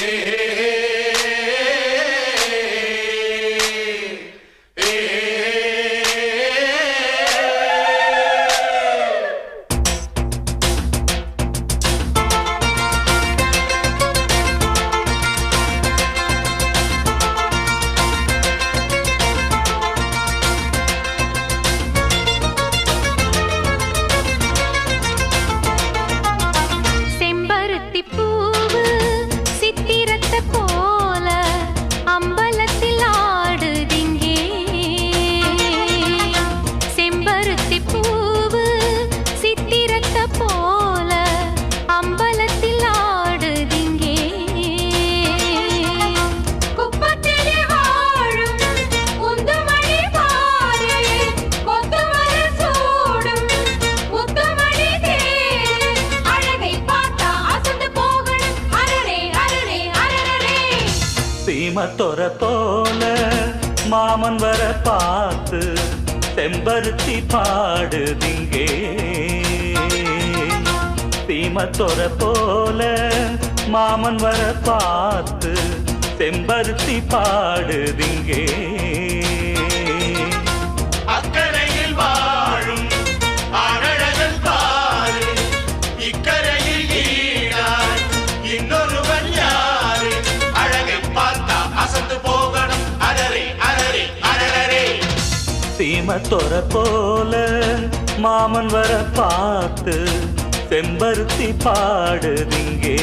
hey, hey. சிம்மத்தொர போல மாமன் வர பார்த்து செம்பருத்தி பாடுதிங்கே சீமத்தொர போல மாமன் வர பார்த்து செம்பருத்தி பாடுதிங்கே சீமத்தொர போல மாமன் வர பார்த்து செம்பருத்தி பாடுதிங்கே.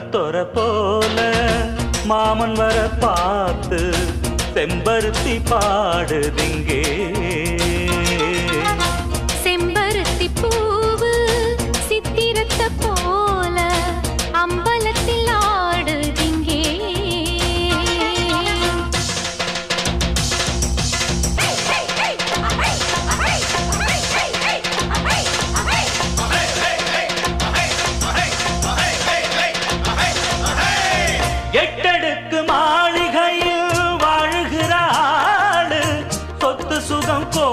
சீமத்தொர போல மாமன் வர பார்த்து செம்பருத்தி பாடுதிங்கே.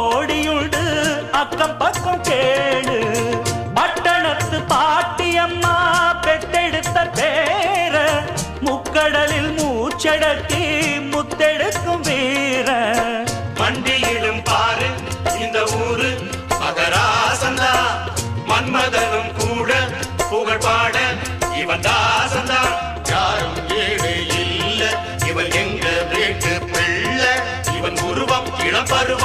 கோடியுண்டு. அக்கம் பக்கம் கேடு பட்டணத்து பாட்டியம்மா பெத்தெடுத்த பேர. முக்கடலில் மூச்சடக்கி முத்தெடுக்கும் வீர. மண்டியிடும் பாரு இந்த ஊரு மகராசந்தா. மன்மதனும் கூட புகழ் பாட இவன் தாசந்தா. யாரும் ஏழு இல்ல இவன் எங்க வீட்டு பிள்ளை. இவன் உருவம் இளம்பரு